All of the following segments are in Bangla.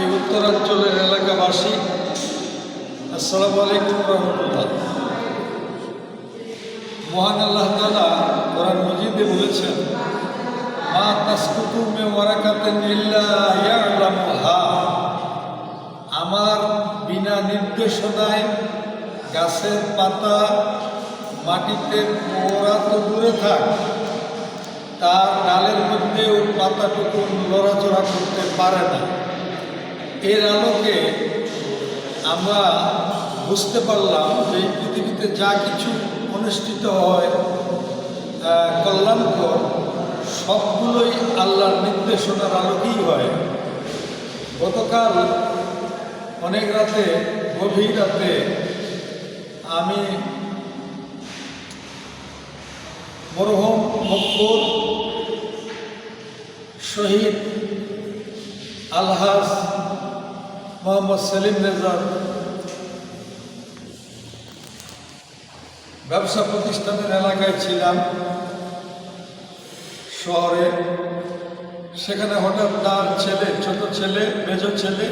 এই উত্তরাঞ্চলের এলাকাবাসী। আসসালামু আলাইকুম রহমতুল্লাহ। মহান আল্লাহ তালা কোরআন মজিদে বলেছেন, মা তাসকুতু মে ওয়ারাকাতেন আমার বিনা নির্দেশনায় গাছের পাতা মাটিতে পোড়া তো দূরে থাক, তার ডালের মধ্যেও পাতাটুকু লড়াচড়া করতে পারে না। এর আলোকে আমরা বুঝতে পারলাম যে পৃথিবীতে যা কিছু অনুষ্ঠিত হয় কল্যাণকর, সবগুলোই আল্লাহর নির্দেশনার আলোকেই হয়। গতকাল অনেক রাতে, গভীর রাতে আমি মরহম মকবুল শহীদ আলহাজ মোহাম্মদ সেলিম রেজার ব্যবসা প্রতিষ্ঠানের এলাকায় ছিলাম। শহরে। সেখানে হঠাৎ তার ছেলে, ছোট ছেলে, মেজ ছেলে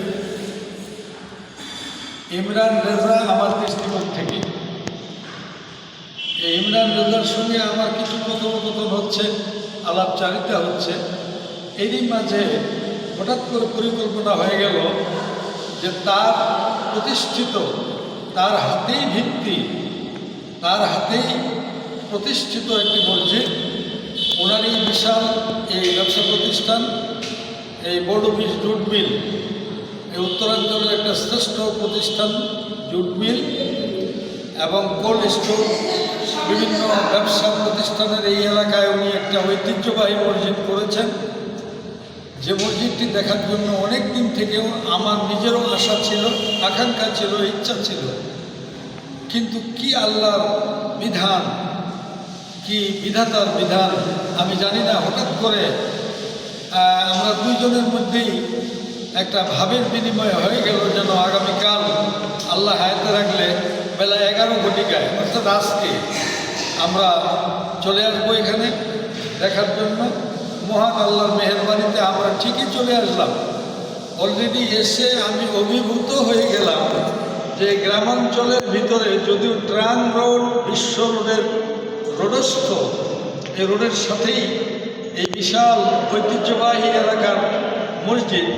ইমরান রেজা আমার দৃষ্টিকোণ থেকে। এই ইমরান রেজার সঙ্গে আমার কিছু কথোপকথন হচ্ছে, আলাপচারিতা হচ্ছে। এরই মাঝে হঠাৎ করে পরিকল্পনা হয়ে গেল যে তার প্রতিষ্ঠিত, তার হাতেই ভিত্তি, তার হাতেই প্রতিষ্ঠিত একটি মসজিদ ওনার এই বিশাল এই ব্যবসা প্রতিষ্ঠান, এই বোর্ড অফিস জুট মিল, এই উত্তরাঞ্চলের একটা শ্রেষ্ঠ প্রতিষ্ঠান জুট মিল এবং কোল্ড স্টোর, বিভিন্ন ব্যবসা প্রতিষ্ঠানের এই এলাকায় উনি একটা ঐতিহ্যবাহী মসজিদ করেছেন। যে মসজিদটি দেখার জন্য অনেক দিন থেকেও আমার নিজেরও আশা ছিল, আকাঙ্ক্ষা ছিল, ইচ্ছা ছিল। কিন্তু কি আল্লাহর বিধান, কি বিধাতার বিধান, আমি জানি না। হঠাৎ করে আমরা দুইজনের মধ্যেই একটা ভাবের বিনিময় হয়ে গেল যেন আগামীকাল আল্লাহ হায়াতে রাখলে বেলা এগারো ঘটিকায়, অর্থাৎ আজকে, আমরা চলে আসব এখানে দেখার জন্য। মহান আল্লাহর মেহরবানিতে আমরা ঠিকই চলে আসলাম। অলরেডি এসে আমি অভিভূত হয়ে গেলাম যে গ্রামাঞ্চলের ভিতরে যদিও ট্রাং রোড, বিশ্ব রোডের রোডস্থ এই রোডের সাথেই এই বিশাল ঐতিহ্যবাহী এলাকার মসজিদ।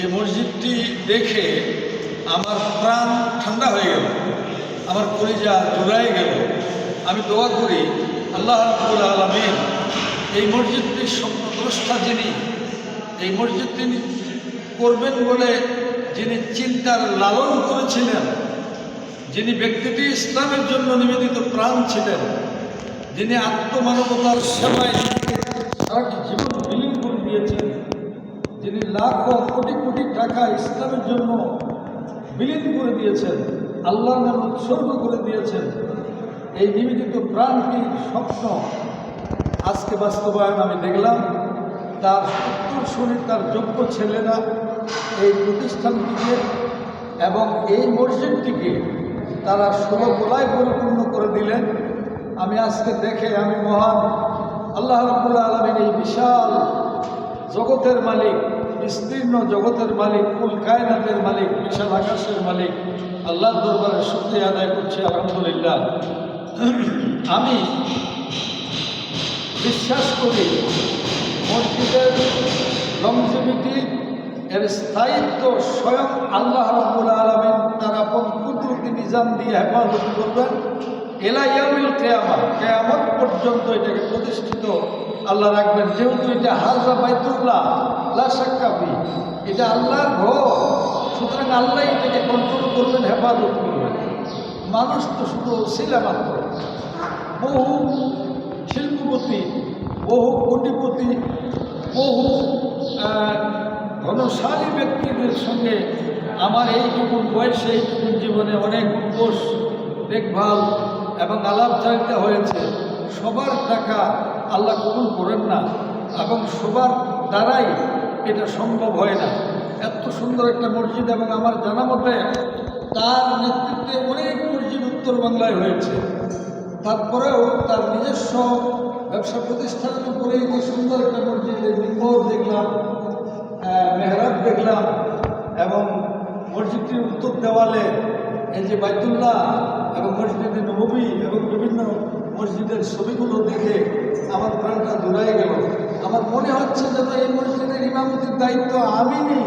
এই মসজিদটি দেখে আমার প্রাণ ঠান্ডা হয়ে গেল, আমার কলিজা জুড়াই গেল। আমি দোয়া করি, আল্লাহ রাবুল আলমিন এই মসজিদটির স্বপ্নদ্রষ্টা যিনি, এই মসজিদ তিনি করবেন বলে যিনি চিন্তার লালন করেছিলেন, যিনি ব্যক্তিটি ইসলামের জন্য নিবেদিত প্রাণ ছিলেন, যিনি আত্মমানবতার সেবায় নিজেকে জীবন বিলীন করে দিয়েছেন, যিনি লাখ কোটি কোটি টাকা ইসলামের জন্য বিলীন করে দিয়েছেন, আল্লাহর নাম উৎসর্গ করে দিয়েছেন, এই নিবেদিত প্রাণটির স্বপ্ন আজকে বাস্তবায়ন আমি দেখলাম, তার উত্তরসূরি তার যোগ্য ছেলেরা এই প্রতিষ্ঠানটিকে এবং এই মসজিদটিকে তারা ষোলকলায় পরিপূর্ণ করে দিলেন। আমি আজকে দেখে আমি মহান আল্লাহ রবুল্লা আলমিন এই বিশাল জগতের মালিক, বিস্তীর্ণ জগতের মালিক কুল কায়নাতের মালিক, বিশাল আকাশের মালিক, আল্লাহর দরবারের শুক্রিয়া আদায় করছি, আলহামদুলিল্লাহ। আমি বিশ্বাস করি, মসজিদের লংজিভিটি এর স্থায়িত্ব স্বয়ং আল্লাহ রাবুল আলমিন তার আপন কুদরতি নিজাম দিয়ে হেফাজত করবেন। এলাইয়ামিল কেয়ামত কেয়ামত পর্যন্ত এটাকে প্রতিষ্ঠিত আল্লাহ রাখবেন। যেহেতু এটা হাজরা বাইতুল্লাহ, লা সাক্কাবি এটা আল্লাহর ঘর, সুতরাং আল্লাহ এটাকে কন্ট্রোল করবেন, হেফাজত করবেন। মানুষ তো শুধু ছিলা মাত্র, বহু শিল্পপতি বহু কোটিপতি, বহু ধনশালী ব্যক্তিদের সঙ্গে আমার এইটুকুন বয়সে, এইটুকুন জীবনে অনেক উপোস দেখভাল এবং আলাপচারিতা হয়েছে। সবার টাকা আল্লাহ কবুল করেন না এবং সবার দ্বারাই এটা সম্ভব হয় না। এত সুন্দর একটা মসজিদ এবং আমার জানা মতে তার নেতৃত্বে অনেক মসজিদ উত্তর বাংলায় হয়েছে। তারপরেও তার নিজস্ব ব্যবসা প্রতিষ্ঠানের উপরে যে সুন্দর একটা মসজিদের নিকট দেখলাম আহ, মেহরাব দেখলাম মসজিদটির উত্তর দেওয়ালে এই যে বাইতুল্লাহ এবং মসজিদে নবী এবং বিভিন্ন মসজিদের ছবিগুলো দেখে আমার প্রাণটা দূরাই গেল। আমার মনে হচ্ছে যেন এই মসজিদের ইমামতির দায়িত্ব আমি নিই।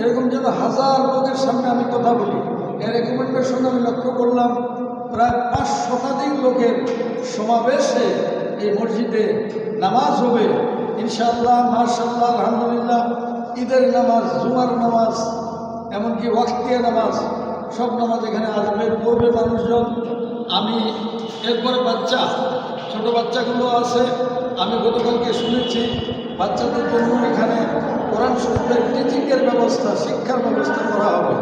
এরকম যেন হাজার লোকের সামনে আমি কথা বলি। এর রেকমেন্ডেশন আমি লক্ষ্য করলাম। প্রায় পাঁচ শতাধিক লোকের সমাবেশে এই মসজিদে নামাজ হবে। ইনশাআল্লাহ মার্শাল্লাহ আলহামদুলিল্লাহ, ঈদের নামাজ, জুমার নামাজ, এমনকি ওয়াক্তিয়া নামাজ, সব নামাজ এখানে আসবে। পড়বে মানুষজন, আমি এরপরে বাচ্চা, ছোট বাচ্চাগুলো আছে, আমি গতকালকে শুনেছি, বাচ্চাদের জন্য এখানে কোরআন শরীফের টিচিংয়ের ব্যবস্থা, শিক্ষার ব্যবস্থা করা হবে।